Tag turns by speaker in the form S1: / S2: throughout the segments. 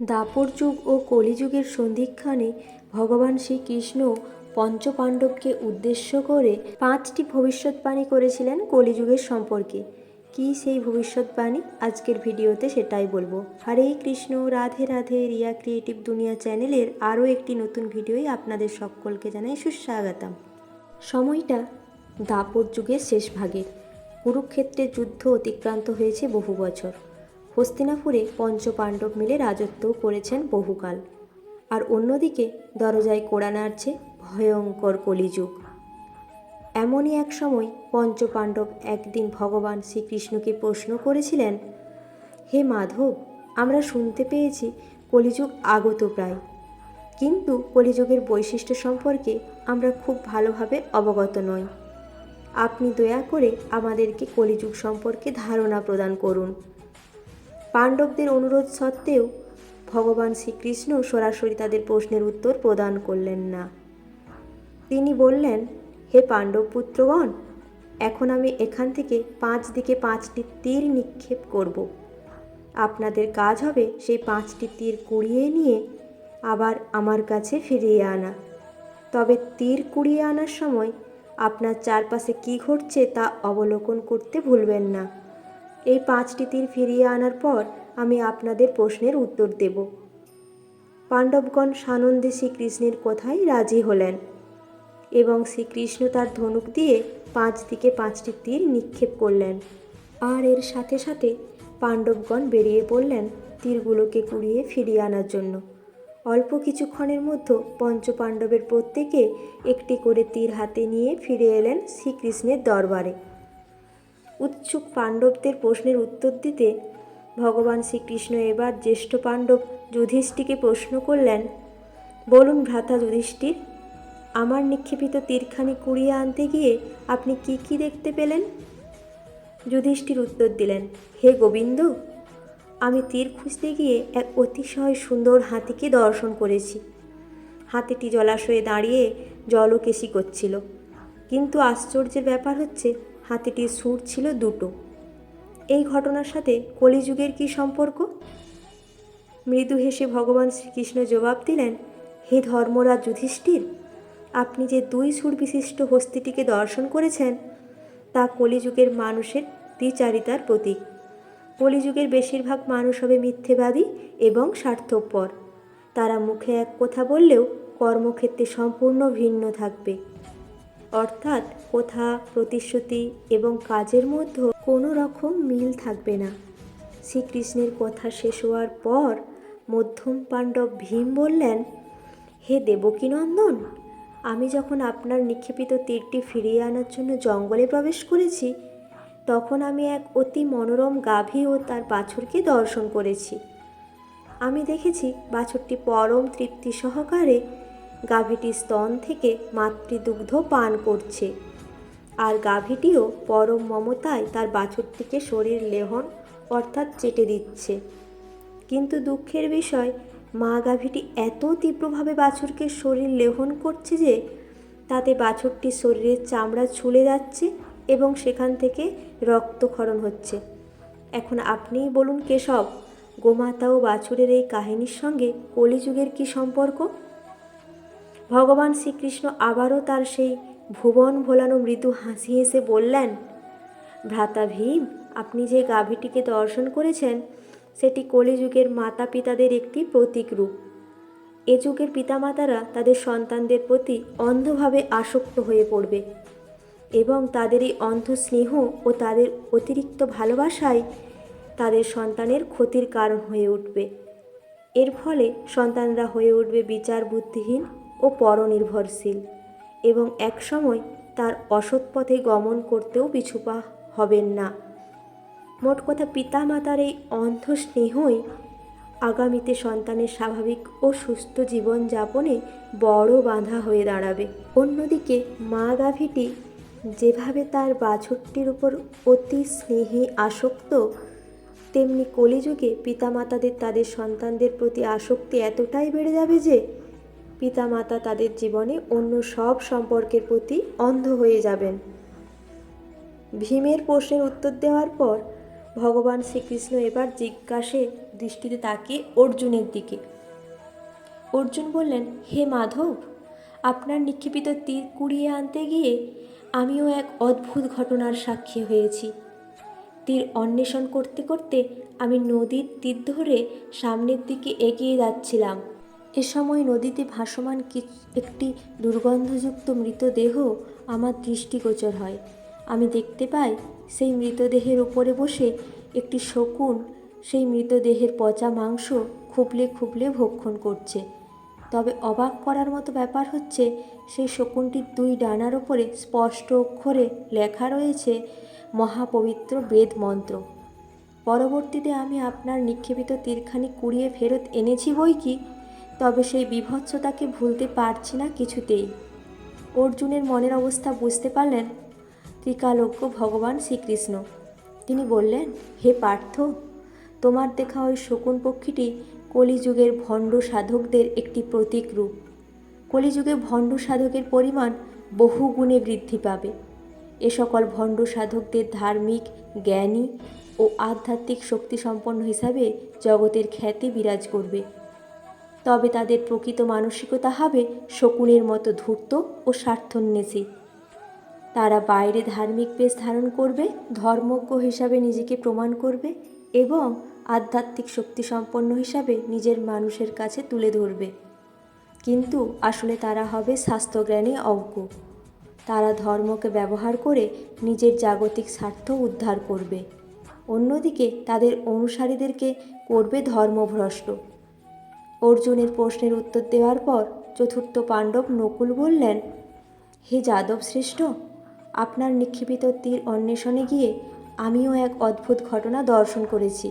S1: দাপর যুগ ও কলিযুগের সন্ধিক্ষণে ভগবান শ্রীকৃষ্ণ পঞ্চপাণ্ডবকে উদ্দেশ্য করে পাঁচটি ভবিষ্যৎবাণী করেছিলেন কলিযুগের সম্পর্কে। কী সেই ভবিষ্যৎবাণী? আজকের ভিডিওতে সেটাই বলব। হরে কৃষ্ণ, রাধে রাধে, রিয়া ক্রিয়েটিভ দুনিয়া চ্যানেলের আরও একটি নতুন ভিডিওই আপনাদের সকলকে জানাই সুস্বাগতম। সময়টা দাপর যুগের শেষ ভাগের কুরুক্ষেত্রের যুদ্ধ অতিক্রান্ত হয়েছে বহু বছর। হস্তিনাপুরে পঞ্চপাণ্ডব মিলে রাজত্বও করেছেন বহুকাল। আর অন্যদিকে দরজায় কোড়া নাড়ছে ভয়ঙ্কর কলিযুগ। এমনই এক সময় পঞ্চপাণ্ডব একদিন ভগবান শ্রীকৃষ্ণকে প্রশ্ন করেছিলেন, হে মাধব, আমরা শুনতে পেয়েছি কলিযুগ আগত প্রায়। কিন্তু কলিযুগের বৈশিষ্ট্য সম্পর্কে আমরা খুব ভালোভাবে অবগত নই। আপনি দয়া করে আমাদেরকে কলিযুগ সম্পর্কে ধারণা প্রদান করুন। পাণ্ডবদের অনুরোধ সত্ত্বেও ভগবান শ্রীকৃষ্ণ সরাসরি তাদের প্রশ্নের উত্তর প্রদান করলেন না। তিনি বললেন, হে পাণ্ডব পুত্রগণ, এখন আমি এখান থেকে পাঁচ দিকে পাঁচটি তীর নিক্ষেপ করব। আপনাদের কাজ হবে সেই পাঁচটি তীর কুড়িয়ে নিয়ে আবার আমার কাছে ফিরিয়ে আনা। তবে তীর কুড়িয়ে আনার সময় আপনার চারপাশে কী ঘটছে তা অবলোকন করতে ভুলবেন না। এই পাঁচটি তীর ফিরিয়ে আনার পর আমি আপনাদের প্রশ্নের উত্তর দেব। পাণ্ডবগণ সানন্দে শ্রীকৃষ্ণের কথাই রাজি হলেন এবং শ্রীকৃষ্ণ তার ধনুক দিয়ে পাঁচ দিকে পাঁচটি তীর নিক্ষেপ করলেন। আর এর সাথে সাথে পাণ্ডবগণ বেরিয়ে পড়লেন তীরগুলোকে কুড়িয়ে ফিরিয়ে আনার জন্য। অল্প কিছুক্ষণের মধ্যে পঞ্চপাণ্ডবের প্রত্যেকে একটি করে তীর হাতে নিয়ে ফিরে এলেন শ্রীকৃষ্ণের দরবারে। উৎসুক পাণ্ডবদের প্রশ্নের উত্তর দিতে ভগবান শ্রীকৃষ্ণ এবার জ্যেষ্ঠ পাণ্ডব যুধিষ্ঠিকে প্রশ্ন করলেন, বলুন ভ্রাতা যুধিষ্ঠির, আমার নিক্ষেপিত তীরখানি কুড়িয়ে আনতে গিয়ে আপনি কি কি দেখতে পেলেন? যুধিষ্ঠির উত্তর দিলেন, হে গোবিন্দ, আমি তীর খুঁজতে গিয়ে এক অতিশয় সুন্দর হাতিকে দর্শন করেছি। হাতিটি জলাশয়ে দাঁড়িয়ে জলকেশি করছিল। কিন্তু আশ্চর্যের ব্যাপার হচ্ছে হাতিটির সুর ছিল দুটো। এই ঘটনার সাথে কলিযুগের কি সম্পর্ক? মৃদু হেসে ভগবান শ্রীকৃষ্ণ জবাব দিলেন, হে ধর্মরাজ যুধিষ্ঠির, আপনি যে দুই সুর বিশিষ্ট হস্তিটিকে দর্শন করেছেন, তা কলিযুগের মানুষের দ্বিচারিতার প্রতীক। কলিযুগের বেশিরভাগ মানুষ হবে মিথ্যেবাদী এবং স্বার্থপর। তারা মুখে এক কথা বললেও কর্মক্ষেত্রে সম্পূর্ণ ভিন্ন থাকবে। অর্থাৎ কথা প্রতিশ্রুতি এবং কাজের মধ্যে কোনো রকম মিল থাকবে না। শ্রীকৃষ্ণের কথা শেষ হওয়ার পর মধ্যম পাণ্ডব ভীম বললেন, হে দেবকীনন্দন, আমি যখন আপনার নিক্ষেপিত তীরটি ফিরিয়ে আনার জন্য জঙ্গলে প্রবেশ করেছি, তখন আমি এক অতি মনোরম গাভী ও তার বাছুরকে দর্শন করেছি। আমি দেখেছি বাছুরটি পরম তৃপ্তি সহকারে গাভীটির স্তন থেকে মাতৃদুগ্ধ পান করছে। আর গাভীটিও পরম মমতায় তার বাছুরটিকে শরীর লেহন অর্থাৎ চেটে দিচ্ছে। কিন্তু দুঃখের বিষয়, মা গাভীটি এত তীব্রভাবে বাছুরকে শরীর লেহন করছে যে, তাতে বাছুরটির শরীরের চামড়া ছুলে যাচ্ছে এবং সেখান থেকে রক্তক্ষরণ হচ্ছে। এখন আপনিই বলুন কেশব, গোমাতা ও বাছুরের এই কাহিনীর সঙ্গে কলিযুগের কি সম্পর্ক? ভগবান শ্রীকৃষ্ণ আবারও তার সেই ভুবন ভোলানো মৃদু হাসি হেসে বললেন, ভ্রাতা ভীম, আপনি যে গাভীটিকে দর্শন করেছেন, সেটি কলিযুগের মাতা পিতাদের একটি প্রতীক রূপ। এ যুগের পিতামাতারা তাদের সন্তানদের প্রতি অন্ধভাবে আসক্ত হয়ে পড়বে এবং তাদের এই অন্ধ স্নেহ ও তাদের অতিরিক্ত ভালোবাসায় তাদের সন্তানের ক্ষতির কারণ হয়ে উঠবে। এর ফলে সন্তানরা হয়ে উঠবে বিচার বুদ্ধিহীন ও পরনির্ভরশীল এবং একসময় তার অসৎ পথে গমন করতেও পিছুপা হবেন না। মোট কথা পিতামাতার এই অন্ধ স্নেহই আগামীতে সন্তানের স্বাভাবিক ও সুস্থ জীবনযাপনে বড় বাধা হয়ে দাঁড়াবে। অন্যদিকে মা গাভীটি যেভাবে তার বাছুরটির উপর অতি স্নেহে আসক্ত, তেমনি কলিযুগে পিতামাতাদের তাদের সন্তানদের প্রতি আসক্তি এতটাই বেড়ে যাবে যে পিতামাতা তাদের জীবনে অন্য সব সম্পর্কের প্রতি অন্ধ হয়ে যাবেন। ভীমের প্রশ্নের উত্তর দেওয়ার পর ভগবান শ্রীকৃষ্ণ এবার জিজ্ঞাসে দৃষ্টিতে তাকিয়ে অর্জুনের দিকে। অর্জুন বললেন, হে মাধব, আপনার নিক্ষেপিত তীর কুড়িয়ে আনতে গিয়ে আমিও এক অদ্ভুত ঘটনার সাক্ষী হয়েছি। তীর অন্বেষণ করতে করতে আমি নদীর তীর ধরে সামনের দিকে এগিয়ে যাচ্ছিলাম। এ সময় নদীতে ভাসমান একটি দুর্গন্ধযুক্ত মৃতদেহ আমার দৃষ্টিগোচর হয়। আমি দেখতে পাই সেই মৃতদেহের উপরে বসে একটি শকুন সেই মৃতদেহের পচা মাংস খুবলে খুবলে ভক্ষণ করছে। তবে অবাক করার মতো ব্যাপার হচ্ছে, সেই শকুনটির দুই ডানার ওপরে স্পষ্ট অক্ষরে লেখা রয়েছে, মহাপবিত্র বেদ মন্ত্র। পরবর্তীতে আমি আপনার নিক্ষেপিত তীরখানি কুড়িয়ে ফেরত এনেছি বই কি? তবে সেই বিভৎসতাকে ভুলতে পারছি না কিছুতেই। অর্জুনের মনের অবস্থা বুঝতে পারলেন ত্রিকালজ্ঞ ভগবান শ্রীকৃষ্ণ। তিনি বললেন, হে পার্থ, তোমার দেখা ওই শকুন পক্ষীটি কলিযুগের ভণ্ড সাধকদের একটি প্রতীক রূপ। কলিযুগে ভণ্ড সাধকের পরিমাণ বহু গুণে বৃদ্ধি পাবে। এ সকল ভণ্ড সাধকদের ধার্মিক, জ্ঞানী ও আধ্যাত্মিক শক্তি সম্পন্ন হিসাবে জগতের খ্যাতি বিরাজ করবে। তবে তাদের প্রকৃত মানসিকতা হবে শকুনের মতো ধূর্ত ও স্বার্থন্বেষী। তারা বাইরে ধার্মিক বেশ ধারণ করবে, ধর্মজ্ঞ হিসাবে নিজেকে প্রমাণ করবে এবং আধ্যাত্মিক শক্তি সম্পন্ন হিসাবে নিজের মানুষের কাছে তুলে ধরবে। কিন্তু আসলে তারা হবে স্বাস্থ্যজ্ঞানে অজ্ঞ তারা ধর্মকে ব্যবহার করে নিজের জাগতিক স্বার্থ উদ্ধার করবে। অন্যদিকে তাদের অনুসারীদেরকে করবে ধর্মভ্রষ্ট। অর্জুনের প্রশ্নের উত্তর দেওয়ার পর চতুর্থ পাণ্ডব নকুল বললেন, হে যাদব শ্রেষ্ঠ আপনার নিক্ষেপিত তীর অন্বেষণে গিয়ে আমিও এক অদ্ভুত ঘটনা দর্শন করেছি।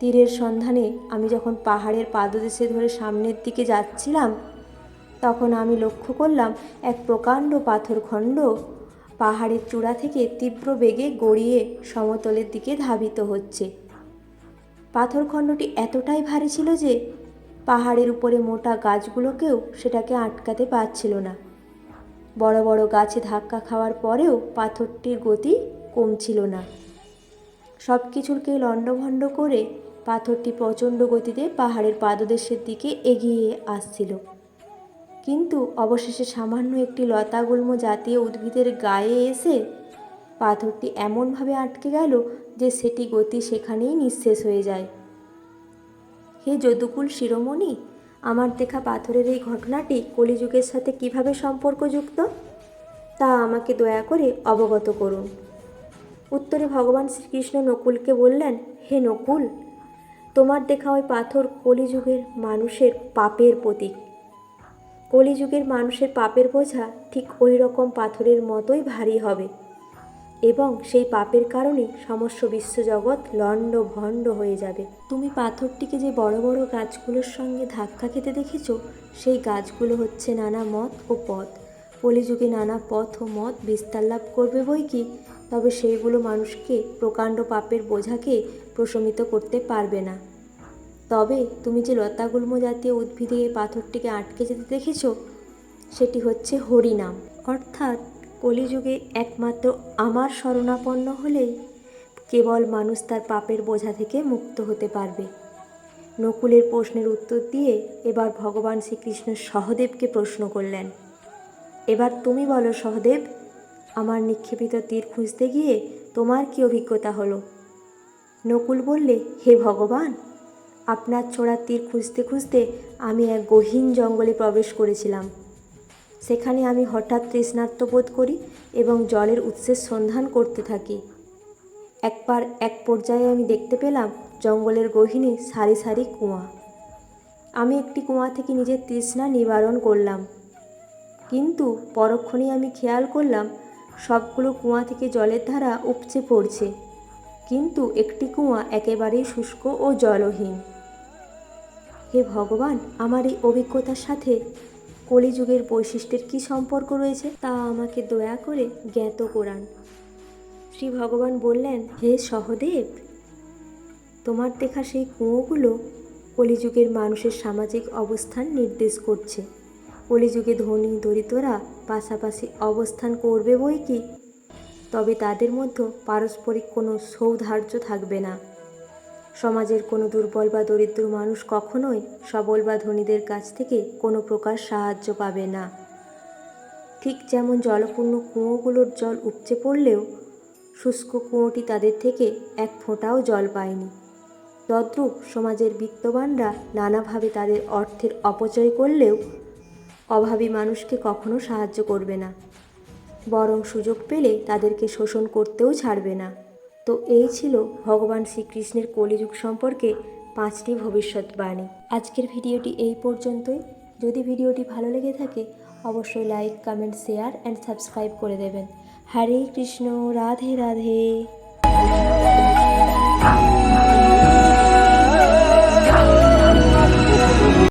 S1: তীরের সন্ধানে আমি যখন পাহাড়ের পাদদেশে ধরে সামনের দিকে যাচ্ছিলাম, তখন আমি লক্ষ্য করলাম এক প্রকাণ্ড পাথরখণ্ড পাহাড়ের চূড়া থেকে তীব্র বেগে গড়িয়ে সমতলের দিকে ধাবিত হচ্ছে। পাথরখণ্ডটি এতটাই ভারী ছিল যে পাহাড়ের উপরে মোটা গাছগুলোকেও সেটাকে আটকাতে পারছিল না। বড় বড় গাছে ধাক্কা খাওয়ার পরেও পাথরটির গতি কমছিল না। সব কিছুরকে লণ্ডভণ্ড করে পাথরটি প্রচণ্ড গতিতে পাহাড়ের পাদদেশের দিকে এগিয়ে আসছিল। কিন্তু অবশেষে সামান্য একটি লতাগুল্ম জাতীয় উদ্ভিদের গায়ে এসে পাথরটি এমনভাবে আটকে গেল যে সেটি গতি সেখানেই নিঃশেষ হয়ে যায়। হে যদুকুল শিরোমণি, আমার দেখা পাথরের এই ঘটনাটি কলিযুগের সাথে কীভাবে সম্পর্কযুক্ত? তা আমাকে দয়া করে অবগত করুন। উত্তরে ভগবান শ্রীকৃষ্ণ নকুলকে বললেন, হে নকুল, তোমার দেখা ওই পাথর কলিযুগের মানুষের পাপের প্রতীক। কলিযুগের মানুষের পাপের বোঝা ঠিক ওই রকম পাথরের মতোই ভারী হবে। এবং সেই পাপের কারণে সমস্ত বিশ্বজগৎ লণ্ড ভণ্ড হয়ে যাবে। তুমি পাথরটিকে যে বড় বড় গাছগুলোর সঙ্গে ধাক্কা খেতে দেখেছ, সেই গাছগুলো হচ্ছে নানা মত ও পথ কলিযুগে নানা পথ ও মত বিস্তার লাভ করবে বই কি? তবে সেইগুলো মানুষকে প্রকাণ্ড পাপের বোঝাকে প্রশমিত করতে পারবে না। তবে তুমি যে লতাগুল্ম জাতীয় উদ্ভিদে এই পাথরটিকে আটকে যেতে দেখেছ, সেটি হচ্ছে হরিনাম। অর্থাৎ কলিযুগে একমাত্র আমার শরণাপন্ন হলেই কেবল মানুষ তার পাপের বোঝা থেকে মুক্ত হতে পারবে। নকুলের প্রশ্নের উত্তর দিয়ে এবার ভগবান শ্রীকৃষ্ণ সহদেবকে প্রশ্ন করলেন, এবার তুমি বলো সহদেব, আমার নিক্ষেপিত তীর খুঁজতে গিয়ে তোমার কি অভিজ্ঞতা হলো? নকুল বললে, হে ভগবান, আপনার ছোড়া তীর খুঁজতে খুঁজতে আমি এক গহীন জঙ্গলে প্রবেশ করেছিলাম। সেখানে আমি হঠাৎ তৃষ্ণার্ত বোধ করি এবং জলের উৎসের সন্ধান করতে থাকি। একবার এক পর্যায়ে আমি দেখতে পেলাম জঙ্গলের গহীনে সারি সারি কুয়া। আমি একটি কুয়া থেকে নিজের তৃষ্ণা নিবারণ করলাম। কিন্তু পরক্ষণেই আমি খেয়াল করলাম, সবগুলো কুয়া থেকে জলের ধারা উপচে পড়ছে। কিন্তু একটি কুয়া একেবারেই শুষ্ক ও জলহীন। হে ভগবান, আমার এই অভিজ্ঞতার সাথে কলিযুগের বৈশিষ্ট্যের কী সম্পর্ক রয়েছে তা আমাকে দয়া করে জ্ঞাত করান। শ্রী ভগবান বললেন, হে সহদেব, তোমার দেখা সেই কুঁয়োগুলো কলিযুগের মানুষের সামাজিক অবস্থান নির্দেশ করছে। কলিযুগে ধনী দরিদ্ররা পাশাপাশি অবস্থান করবে বই কি? তবে তাদের মধ্যে পারস্পরিক কোনো সৌধার্য থাকবে না। সমাজের কোনো দুর্বল বা দরিদ্র মানুষ কখনোই সবল বা ধনীদের কাছ থেকে কোনো প্রকার সাহায্য পাবে না। ঠিক যেমন জলপূর্ণ কুঁয়োগুলোর জল উপচে পড়লেও শুষ্ক কুঁয়োটি তাদের থেকে এক ফোঁটাও জল পায়নি। তদ্রূপ সমাজের বিত্তবানরা নানাভাবে তাদের অর্থের অপচয় করলেও অভাবী মানুষকে কখনো সাহায্য করবে না, বরং সুযোগ পেলে তাদেরকে শোষণ করতেও ছাড়বে না। তো এই ছিল ভগবান শ্রীকৃষ্ণের কলিযুগ সম্পর্কে পাঁচটি ভবিষ্যৎবাণী আজকের ভিডিওটি এই পর্যন্তই। যদি ভিডিওটি ভালো লেগে থাকে, অবশ্যই like, comment, share and subscribe করে দেবেন। হরে কৃষ্ণ, রাধে রাধে।